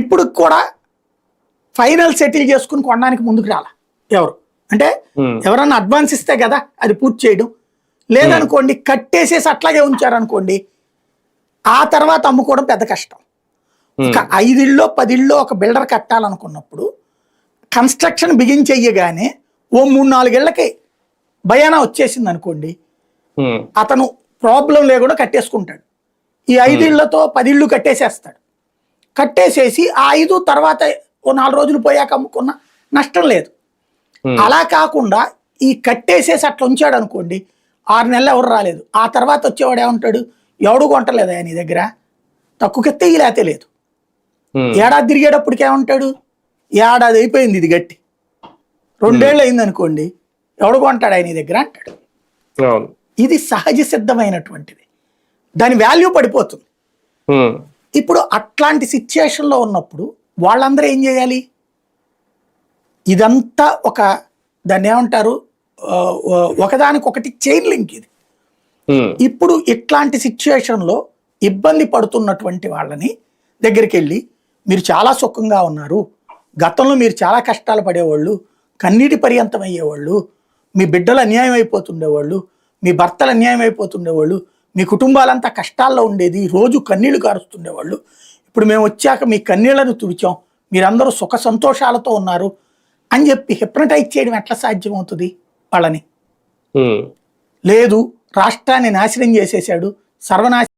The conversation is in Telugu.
ఇప్పుడు కూడా ఫైనల్ సెటిల్ చేసుకుని కొనడానికి ముందుకు రాల. ఎవరు? అంటే ఎవరన్నా అడ్వాన్స్ ఇస్తే కదా అది పూర్తి చేయడం. లేదనుకోండి కట్టేసేసి అట్లాగే ఉంచారనుకోండి ఆ తర్వాత అమ్ముకోవడం పెద్ద కష్టం. ఒక ఐదిళ్ళో పదిళ్ళో ఒక బిల్డర్ కట్టాలనుకున్నప్పుడు కన్స్ట్రక్షన్ బిగిన్ చెయ్యగానే ఓ మూడు నాలుగేళ్ళకి భయానా వచ్చేసింది అనుకోండి అతను ప్రాబ్లం లేకుండా కట్టేసుకుంటాడు. ఈ ఐదిళ్ళతో పదిళ్ళు కట్టేసేస్తాడు. కట్టేసేసి ఆ ఐదు తర్వాత ఓ నాలుగు రోజులు పోయాక అమ్ముకున్న నష్టం లేదు. అలా కాకుండా ఈ కట్టేసేసి అట్లా ఉంచాడు అనుకోండి ఆరు నెలలు ఎవరు రాలేదు. ఆ తర్వాత వచ్చేవాడు ఏమంటాడు ఎవడు కొంటలేదా నీ దగ్గర? తక్కువకెత్తే ఈ లేతే లేదు. ఏడాది తిరిగేటప్పటికి ఏమంటాడు ఏడాది అయిపోయింది ఇది గట్టి. రెండేళ్ళు అయింది అనుకోండి ఎవడు కొంటాడు ఆయన దగ్గర? అంటాడు. ఇది సహజ సిద్ధమైనటువంటిది. దాని వాల్యూ పడిపోతుంది. ఇప్పుడు అట్లాంటి సిచ్యుయేషన్లో ఉన్నప్పుడు వాళ్ళందరూ ఏం చేయాలి? ఇదంతా ఒక దాన్ని ఏమంటారు? ఒకదానికొకటి చైన్ లింక్ ఇది. ఇప్పుడు ఇట్లాంటి సిచ్యుయేషన్లో ఇబ్బంది పడుతున్నటువంటి వాళ్ళని దగ్గరికి వెళ్ళి మీరు చాలా సుఖంగా ఉన్నారు. గతంలో మీరు చాలా కష్టాలు పడేవాళ్ళు కన్నీటి పర్యంతం అయ్యేవాళ్ళు మీ బిడ్డలు అన్యాయం అయిపోతుండేవాళ్ళు మీ భర్తలు అన్యాయం అయిపోతుండేవాళ్ళు మీ కుటుంబాలంతా కష్టాల్లో ఉండేది రోజు కన్నీళ్ళు కారుస్తుండేవాళ్ళు ఇప్పుడు మేము వచ్చాక మీ కన్నీళ్ళను తుడిచాం మీరందరూ సుఖ సంతోషాలతో ఉన్నారు అని చెప్పి హిప్నటైజ్ చేయడం ఎట్లా సాధ్యమవుతుంది వాళ్ళని? లేదు రాష్ట్రాన్ని నాశనం చేసేసాడు సర్వనాశనం